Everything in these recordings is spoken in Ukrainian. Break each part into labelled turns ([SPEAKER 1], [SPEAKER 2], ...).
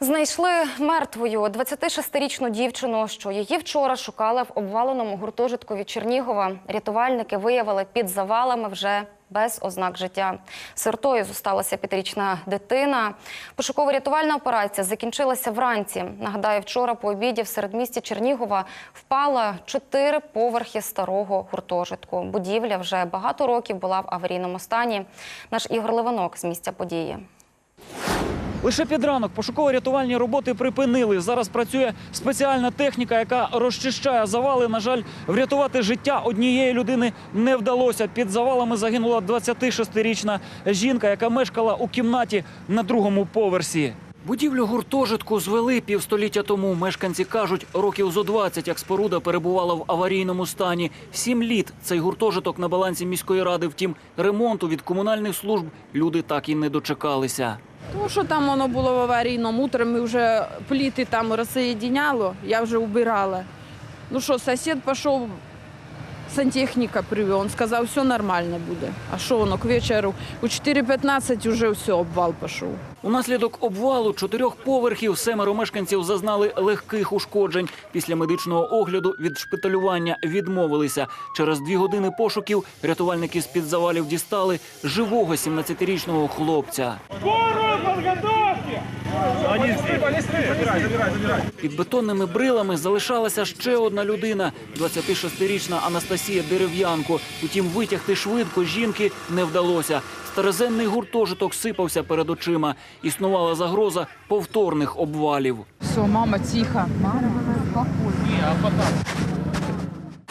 [SPEAKER 1] Знайшли мертвою 26-річну дівчину, що її вчора шукали в обваленому гуртожитку від Чернігова. Рятувальники виявили під завалами вже без ознак життя. Сиротою зосталася п'ятирічна дитина. Пошуково-рятувальна операція закінчилася вранці. Нагадаю, вчора по обіді в середмісті Чернігова впала чотири поверхи старого гуртожитку. Будівля вже багато років була в аварійному стані. Наш Ігор Ливанок з місця події.
[SPEAKER 2] Лише під ранок пошуково-рятувальні роботи припинили. Зараз працює спеціальна техніка, яка розчищає завали. На жаль, врятувати життя однієї людини не вдалося. Під завалами загинула 26-річна жінка, яка мешкала у кімнаті на другому поверсі. Будівлю гуртожитку звели півстоліття тому. Мешканці кажуть, років зо 20, як споруда перебувала в аварійному стані. Сім літ цей гуртожиток на балансі міської ради. Втім, ремонту від комунальних служб люди так і не дочекалися.
[SPEAKER 3] Тому що там воно було в аварійному. Утром ми вже пліти там розсоєдіняло, я вже убирала. Ну що, сусід пішов, сантехніка привів, він сказав, все нормально буде. А що воно, к вечору у 4.15 вже все, обвал пішов.
[SPEAKER 2] Унаслідок обвалу чотирьох поверхів семеро мешканців зазнали легких ушкоджень. Після медичного огляду від шпиталювання відмовилися. Через дві години пошуків рятувальники з-під завалів дістали живого 17-річного хлопця. Під бетонними брилами залишалася ще одна людина – 26-річна Анастасія Дерев'янко. Утім, витягти швидко жінки не вдалося. Староземний гуртожиток сипався перед очима. Існувала загроза повторних обвалів.
[SPEAKER 3] Все, мама, тихо. Мама,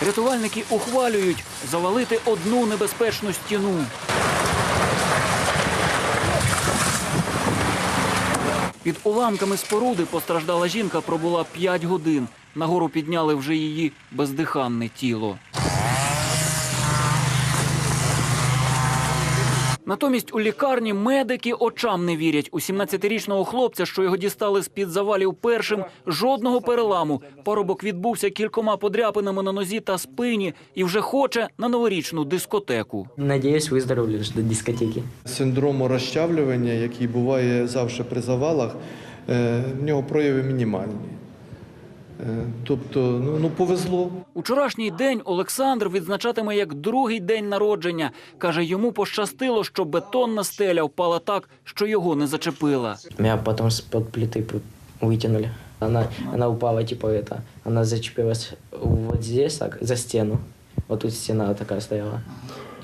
[SPEAKER 2] Рятувальники ухвалюють завалити одну небезпечну стіну. Під уламками споруди постраждала жінка пробула 5 годин. Нагору підняли вже її бездиханне тіло. Натомість у лікарні медики очам не вірять. У 17-річного хлопця, що його дістали з-під завалів першим, жодного переламу. Парубок відбувся кількома подряпинами на нозі та спині і вже хоче на новорічну дискотеку.
[SPEAKER 4] Надеюсь, выздоровлю до дискотеки.
[SPEAKER 5] синдрому розчавлювання, який буває завжди при завалах, е, в нього прояви мінімальні. Е, Тобто, ну, ну повезло.
[SPEAKER 2] Учорашній день Олександр відзначатиме як другий день народження. Каже, йому пощастило, що бетонна стеля впала так, що його не зачепила.
[SPEAKER 4] Меня потом с-под плиты п- вытянули. Она, она упала, типа это, она зачепилась вот здесь, так, за стену. Вот тут стена такая стояла.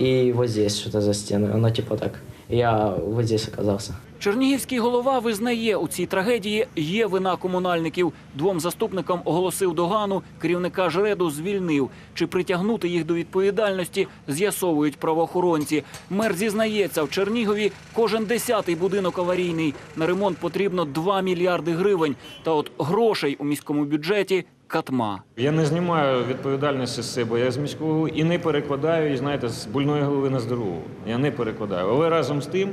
[SPEAKER 4] И вот здесь что-то за стеной. Она типа так. Я вот здесь оказался.
[SPEAKER 2] Чернігівський голова визнає, у цій трагедії є вина комунальників. Двом заступникам оголосив догану, керівника жреду звільнив. Чи притягнути їх до відповідальності, з'ясовують правоохоронці. Мер зізнається, в Чернігові кожен десятий будинок аварійний. На ремонт потрібно 2 мільярди гривень. Та от грошей у міському бюджеті катма.
[SPEAKER 6] Я не знімаю відповідальності з себе. Я з міського голови і не перекладаю, і знаєте, з больної голови на здорову. Я не перекладаю. Але разом з тим,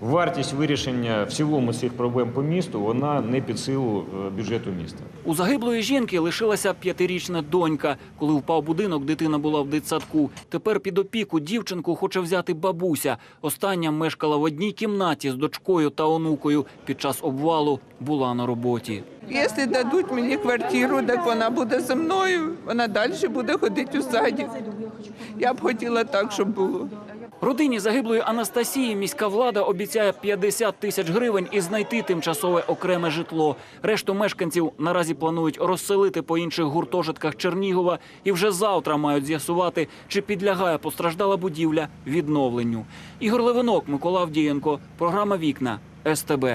[SPEAKER 6] вартість вирішення в цілому цих проблем по місту вона не під силу е, бюджету міста.
[SPEAKER 2] У загиблої жінки лишилася п'ятирічна донька. Коли впав будинок, дитина була в дитсадку. Тепер під опіку дівчинку хоче взяти бабуся. Остання мешкала в одній кімнаті з дочкою та онукою. Під час обвалу була на роботі.
[SPEAKER 7] Якщо дадуть мені квартиру, так вона буде зі мною, вона далі буде ходити у саді. Я б хотіла так, щоб було.
[SPEAKER 2] Родині загиблої Анастасії міська влада обіцяє 50 тисяч гривень і знайти тимчасове окреме житло. Решту мешканців наразі планують розселити по інших гуртожитках Чернігова і вже завтра мають з'ясувати, чи підлягає постраждала будівля відновленню. Ігор Левинок, Микола Авдієнко, програма Вікна СТБ.